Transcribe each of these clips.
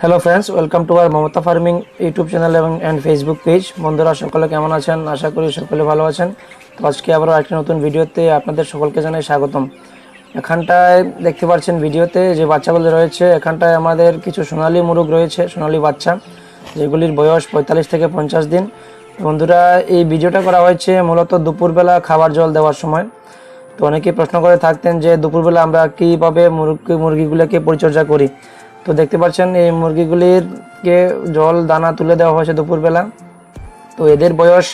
Hello friends welcome to our Mamata farming YouTube channel এবং and Facebook page বন্ধুরা, সকলে কেমন আছেন? আশা করি সকলে ভালো আছেন। তো আজকে আবারও একটি নতুন ভিডিওতে আপনাদের সকলকে জানাই স্বাগতম। এখানটায় দেখতে পাচ্ছেন ভিডিওতে যে বাচ্চাগুলো রয়েছে, এখানটায় আমাদের কিছু সোনালী মুরগ রয়েছে, সোনালী বাচ্চা, যেগুলির বয়স পঁয়তাল্লিশ থেকে পঞ্চাশ দিন। বন্ধুরা, এই ভিডিওটা করা হয়েছে মূলত দুপুরবেলা খাবার জল দেওয়ার সময়। তো অনেকেই প্রশ্ন করে থাকতেন যে দুপুরবেলা আমরা কীভাবে মুরগি মুরগিগুলোকে পরিচর্যা করি। তো দেখতে পাচ্ছেন এই মুরগিগুলিরকে জল, দানা তুলে দেওয়া হয়েছে দুপুরবেলা। তো এদের বয়স,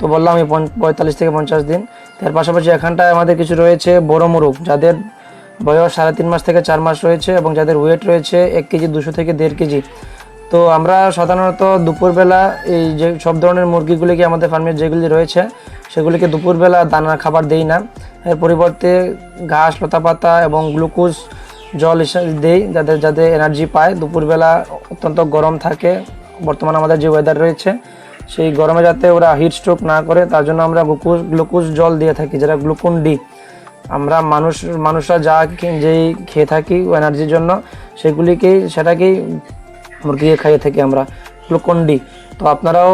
তো বললাম পঞ্চ- পঁয়তাল্লিশ থেকে পঞ্চাশ দিন। তার পাশাপাশি এখানটায় আমাদের কিছু রয়েছে বড় মুরগ, যাদের বয়স সাড়ে তিন মাস থেকে চার মাস রয়েছে এবং যাদের ওয়েট রয়েছে এক কেজি, দুশো থেকে দেড় কেজি। তো আমরা সাধারণত দুপুরবেলা এই যে সব ধরনের মুরগিগুলিকে আমাদের ফার্মে যেগুলি রয়েছে, সেগুলিকে দুপুরবেলা দানা খাবার দেই না। এর পরিবর্তে ঘাস লতা পাতা এবং গ্লুকোজ জল দেই, যাদের যাদের এনার্জি পায়। দুপুরবেলা অত্যন্ত গরম থাকে। বর্তমানে আমাদের যে ওয়েদার রয়েছে, সেই গরমে যাতে ওরা হিট স্ট্রোক না করে, তার জন্য আমরা গ্লুকোজ গ্লুকোজ জল দিয়ে থাকি, যেটা গ্লুকোন ডি আমরা মানুষ, মানুষরা যা যেই খেয়ে থাকি এনার্জির জন্য, সেগুলিকেই, সেটাকেই মুরগিকে খাইয়ে থাকি আমরা গ্লুকোন ডি তো আপনারাও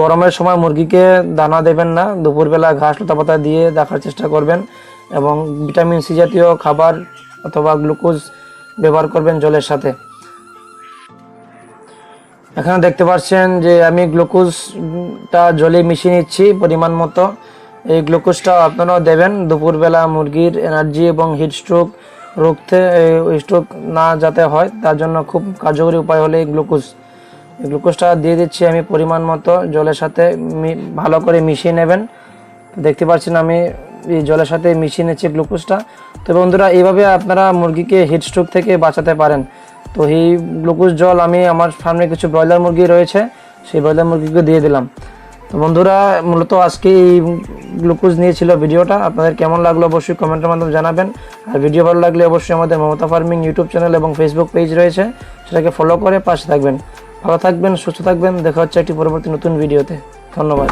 গরমের সময় মুরগিকে দানা দেবেন না, দুপুরবেলা ঘাস লতা পাতা দিয়ে দেখার চেষ্টা করবেন, এবং ভিটামিন সি জাতীয় খাবার অথবা গ্লুকোজ ব্যবহার করবেন জলের সাথে। এখানে দেখতে পাচ্ছেন যে আমি গ্লুকোজটা জলে মিশিয়ে নিচ্ছি পরিমাণ মতো। এই গ্লুকোজটা আপনারাও দেবেন। দুপুরবেলা মুরগির এনার্জি এবং হিট স্ট্রোক রুখতে স্ট্রোক না যাতে হয়, তার জন্য খুব কার্যকরী উপায় হলো এই গ্লুকোজ। গ্লুকোজটা দিয়ে দিচ্ছি আমি পরিমাণ মতো, জলের সাথে ভালো করে মিশিয়ে নেবেন। দেখতে পাচ্ছেন আমি এই জলের সাথে মিশিয়ে নিচ্ছি গ্লুকোজটা। তো বন্ধুরা, এইভাবে আপনারা মুরগিকে হিট স্ট্রোক থেকে বাঁচাতে পারেন। তো এই গ্লুকোজ জল আমি আমার ফার্মে কিছু ব্রয়লার মুরগি রয়েছে, সেই ব্রয়লার মুরগিকে দিয়ে দিলাম। তো বন্ধুরা, মূলত আজকে এই গ্লুকোজ নিয়েছিল ভিডিওটা। আপনাদের কেমন লাগল অবশ্যই কমেন্টের মাধ্যমে জানাবেন। আর ভিডিও ভালো লাগলে অবশ্যই আমাদের মমতা ফার্মিং ইউটিউব চ্যানেল এবং ফেসবুক পেজ রয়েছে, সেটাকে ফলো করে পাশে থাকবেন। ভালো থাকবেন, সুস্থ থাকবেন। দেখা হচ্ছে একটি পরবর্তী নতুন ভিডিওতে। ধন্যবাদ।